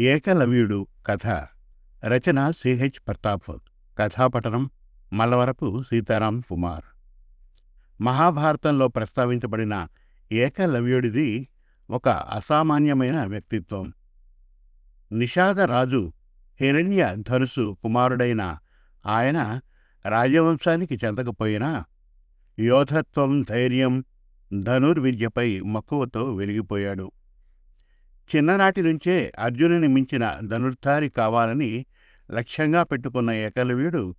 ఏకలవ్యుడు కథ రచన సిహెచ్ ప్రతాప్ కథాపటనం మలవరపు సీతారాం కుమార్. మహాభారతంలో ప్రస్తావించబడిన ఏకలవ్యుడిది ఒక అసామాన్యమైన వ్యక్తిత్వం. నిషాదరాజు హిరణ్య ధనుసు కుమారుడైన ఆయన రాజవంశానికి చెందకపోయినా యోధత్వం ధైర్యం ధనుర్విద్యపై మక్కువతో వెలిగిపోయాడు. చిన్ననాటి నుంచే అర్జునుని మించిన ధనుర్ధారి కావాలని లక్ష్యంగా పెట్టుకున్న ఏకలవ్యుడు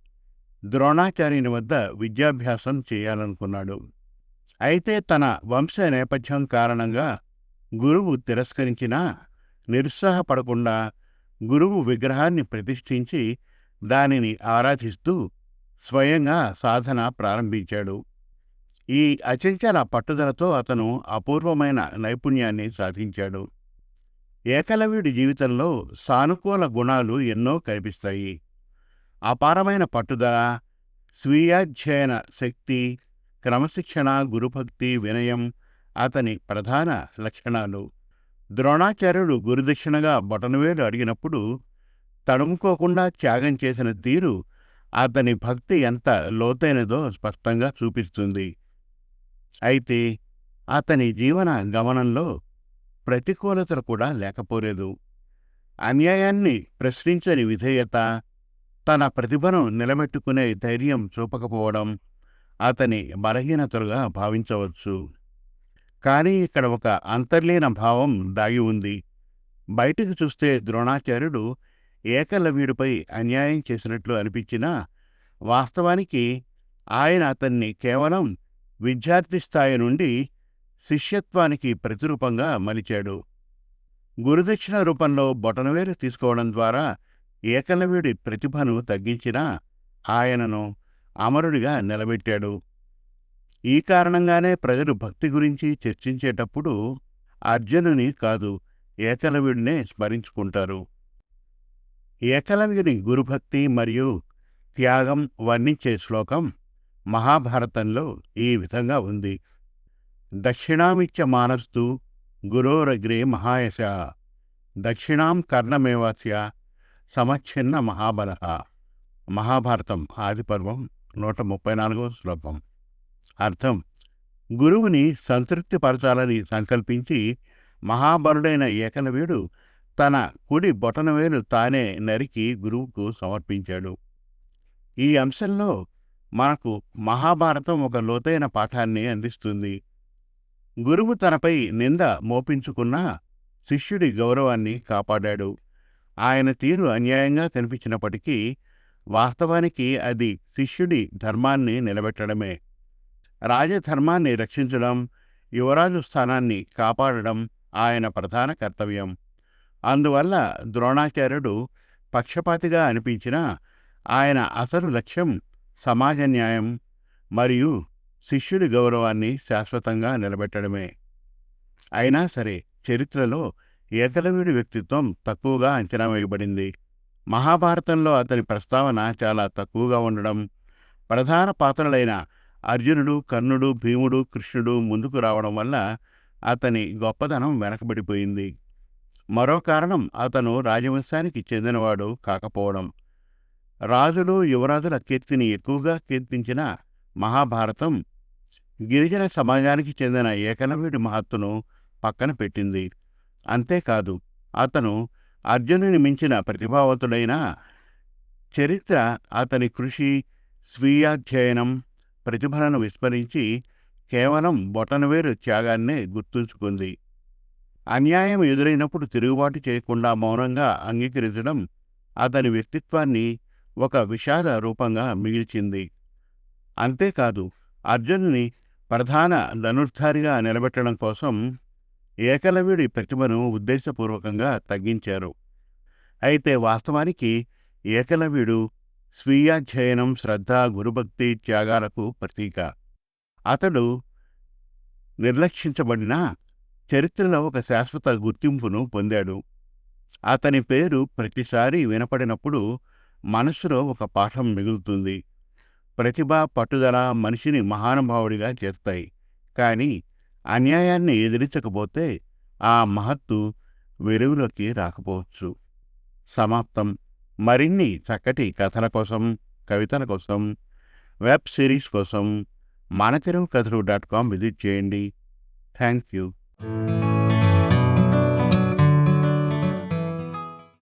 ద్రోణాచార్యుని వద్ద విద్యాభ్యాసం చేయాలనుకున్నాడు. అయితే తన వంశ నేపథ్యం కారణంగా గురువు తిరస్కరించినా నిరుత్సాహపడకుండా గురువు విగ్రహాన్ని ప్రతిష్ఠించి దానిని ఆరాధిస్తూ స్వయంగా సాధన ప్రారంభించాడు. ఈ అచంచల పట్టుదలతో అతను అపూర్వమైన నైపుణ్యాన్ని సాధించాడు. ఏకలవ్యుడి జీవితంలో సానుకూల గుణాలు ఎన్నో కనిపిస్తాయి. అపారమైన పట్టుదల స్వీయాధ్యయన శక్తి క్రమశిక్షణ గురుభక్తి వినయం అతని ప్రధాన లక్షణాలు. ద్రోణాచార్యుడు గురుదక్షిణగా బొటనవేలు అడిగినప్పుడు తడుముకోకుండా త్యాగం చేసిన తీరు అతని భక్తి ఎంత లోతైనదో స్పష్టంగా చూపిస్తుంది. అయితే అతని జీవన గమనంలో ప్రతికూలతలు కూడా లేకపోలేదు. అన్యాయాన్ని ప్రశ్నించని విధేయత తన ప్రతిభను నిలబెట్టుకునే ధైర్యం చూపకపోవడం అతని బలహీనతలుగా భావించవచ్చు. కానీ ఇక్కడ ఒక అంతర్లీన భావం దాగి ఉంది. బయటికి చూస్తే ద్రోణాచార్యుడు ఏకలవ్యుడిపై అన్యాయం చేసినట్లు అనిపించినా వాస్తవానికి ఆయన అతన్ని కేవలం విద్యార్థి స్థాయి నుండి శిష్యత్వానికి ప్రతిరూపంగా మలిచాడు. గురుదక్షిణ రూపంలో బొటనవేలు తీసుకోవడం ద్వారా ఏకలవ్యుడి ప్రతిభను తగ్గించినా ఆయనను అమరుడిగా నిలబెట్టాడు. ఈ కారణంగానే ప్రజలు భక్తి గురించి చర్చించేటప్పుడు అర్జునుని కాదు ఏకలవ్యుడినే స్మరించుకుంటారు. ఏకలవ్యుని గురుభక్తి మరియు త్యాగం వర్ణించే శ్లోకం మహాభారతంలో ఈ విధంగా ఉంది. దక్షిణామిచ్చ మానస్తు గురోరగ్రే మహాయశ. దక్షిణాం కర్ణమేవాస్య సమచ్ఛిన్న మహాబల. మహాభారతం ఆదిపర్వం నూట ముప్పై నాలుగవ శ్లోకం. అర్థం. గురువుని సంతృప్తిపరచాలని సంకల్పించి మహాబలుడైన ఏకలవీడు తన కుడి బొటనవేలు తానే నరికి గురువుకు సమర్పించాడు. ఈ అంశంలో మనకు మహాభారతం ఒక లోతైన పాఠాన్ని అందిస్తుంది. గురువు తనపై నింద మోపించుకున్నా శిష్యుడి గౌరవాన్ని కాపాడాడు. ఆయన తీరు అన్యాయంగా కనిపించినప్పటికీ వాస్తవానికి అది శిష్యుడి ధర్మాన్ని నిలబెట్టడమే. రాజధర్మాన్ని రక్షించడం యువరాజు స్థానాన్ని కాపాడడం ఆయన ప్రధాన కర్తవ్యం. అందువల్ల ద్రోణాచార్యుడు పక్షపాతిగా అనిపించినా ఆయన అసలు లక్ష్యం సమాజ న్యాయం మరియు శిష్యుడి గౌరవాన్ని శాశ్వతంగా నిలబెట్టడమే. అయినా సరే చరిత్రలో ఏకలవ్యుడి వ్యక్తిత్వం తక్కువగా అంచనా వేయబడింది. మహాభారతంలో అతని ప్రస్తావన చాలా తక్కువగా ఉండడం ప్రధాన పాత్రలైన అర్జునుడు కర్ణుడు భీముడు కృష్ణుడు ముందుకు రావడం వల్ల అతని గొప్పదనం వెనకబడిపోయింది. మరో కారణం అతను రాజవంశానికి చెందినవాడు కాకపోవడం. రాజులు యువరాజుల కీర్తిని ఎక్కువగా కీర్తించిన మహాభారతం గిరిజన సమాజానికి చెందిన ఏకలవ్యుడి మహత్తును పక్కన పెట్టింది. అంతేకాదు అతను అర్జునుని మించిన ప్రతిభావంతుడైన చరిత్ర అతని కృషి స్వీయాధ్యయనం ప్రతిభలను విస్మరించి కేవలం బొటనవేరు త్యాగాన్నే గుర్తుంచుకుంది. అన్యాయం ఎదురైనప్పుడు తిరుగుబాటు చేయకుండా మౌనంగా అంగీకరించడం అతని వ్యక్తిత్వాన్ని ఒక విషాద రూపంగా మిగిల్చింది. అంతేకాదు అర్జునుని ప్రధాన ధనుర్ధారిగా నిలబెట్టడం కోసం ఏకలవ్యుడి ప్రతిమను ఉద్దేశపూర్వకంగా తగ్గించారు. అయితే వాస్తవానికి ఏకలవ్యుడు స్వీయాధ్యయనం శ్రద్ధ గురుభక్తి త్యాగాలకు ప్రతీక. అతడు నిర్లక్షించబడిన చరిత్రలో ఒక శాశ్వత గుర్తింపును పొందాడు. అతని పేరు ప్రతిసారి వినపడినప్పుడు మనస్సులో ఒక పాఠం మిగులుతుంది. ప్రతిభ పట్టుదల మనిషిని మహానుభావుడిగా చేస్తాయి. కానీ అన్యాయాన్ని ఎదిరించకపోతే ఆ మహత్తు వెలుగులోకి రాకపోవచ్చు. సమాప్తం. మరిన్ని చక్కటి కథల కోసం కవితల కోసం వెబ్ సిరీస్ కోసం మన Telugu Kathalu dot com visit చేయండి. Thank you